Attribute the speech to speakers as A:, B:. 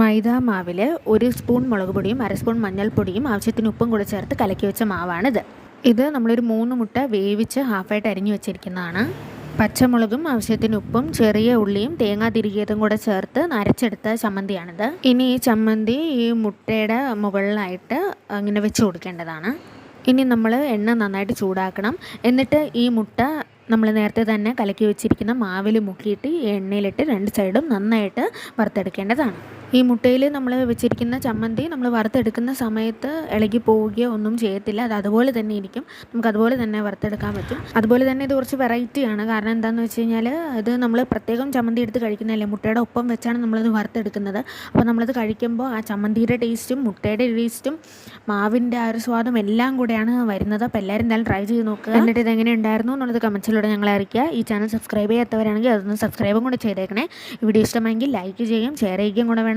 A: മൈദ മാവിൽ ഒരു സ്പൂൺ മുളക് പൊടിയും അര സ്പൂൺ മഞ്ഞൾപ്പൊടിയും ആവശ്യത്തിന് ഉപ്പും കൂടെ ചേർത്ത് കലക്കി വെച്ച മാവാണിത്. ഇത് നമ്മളൊരു മൂന്ന് മുട്ട വേവിച്ച് ഹാഫായിട്ട് അരിഞ്ഞു വെച്ചിരിക്കുന്നതാണ്. പച്ചമുളകും ആവശ്യത്തിന് ഉപ്പും ചെറിയ ഉള്ളിയും തേങ്ങാ തിരികിയതും കൂടെ ചേർത്ത് നരച്ചെടുത്ത ചമ്മന്തിയാണിത്. ഇനി ഈ ചമ്മന്തി ഈ മുട്ടയുടെ മുകളിലായിട്ട് ഇങ്ങനെ വെച്ച് കൊടുക്കേണ്ടതാണ്. ഇനി നമ്മൾ എണ്ണ നന്നായിട്ട് ചൂടാക്കണം. എന്നിട്ട് ഈ മുട്ട നമ്മൾ നേരത്തെ തന്നെ കലക്കി വെച്ചിരിക്കുന്ന മാവിൽ മുക്കിയിട്ട് എണ്ണയിലിട്ട് രണ്ട് സൈഡും നന്നായിട്ട് വറുത്തെടുക്കേണ്ടതാണ്. ഈ മുട്ടയിൽ നമ്മൾ വെച്ചിരിക്കുന്ന ചമ്മന്തി നമ്മൾ വറുത്തെടുക്കുന്ന സമയത്ത് ഇളകി പോവുകയോ ഒന്നും ചെയ്യത്തില്ല. അത് അതുപോലെ തന്നെ ഇരിക്കും. നമുക്ക് അതുപോലെ തന്നെ വറുത്തെടുക്കാൻ പറ്റും. അതുപോലെ തന്നെ ഇത് കുറച്ച് വെറൈറ്റിയാണ് കാരണം എന്താണെന്ന് വെച്ച് കഴിഞ്ഞാൽ ഇത് നമ്മൾ പ്രത്യേകം ചമ്മന്തി എടുത്ത് കഴിക്കുന്നതല്ലേ. മുട്ടയുടെ ഒപ്പം വെച്ചാണ് നമ്മളിത് വറുത്തെടുക്കുന്നത്. അപ്പോൾ നമ്മളത് കഴിക്കുമ്പോൾ ആ ചമ്മന്തിയുടെ ടേസ്റ്റും മുട്ടയുടെ ടേസ്റ്റും മാവിന്റെ ആ ഒരു സ്വാദും എല്ലാം കൂടെയാണ് വരുന്നത്. അപ്പോൾ എല്ലാവരും എന്തായാലും ട്രൈ ചെയ്ത് നോക്കുക. എന്നിട്ട് ഇത് എങ്ങനെ ഉണ്ടായിരുന്നു എന്നുള്ളത് കമൻസിലൂടെ ഞങ്ങളെ അറിയിക്കുക. ഈ ചാനൽ സബ്സ്ക്രൈബ് ചെയ്യാത്തവരാണെങ്കിൽ അതൊന്ന് സബ്സ്ക്രൈബും കൂടെ ചെയ്തേക്കണേ. വീഡിയോ ഇഷ്ടമെങ്കിൽ ലൈക്ക് ചെയ്യും ഷെയർ ചെയ്യുകയും കൂടെ വേണം.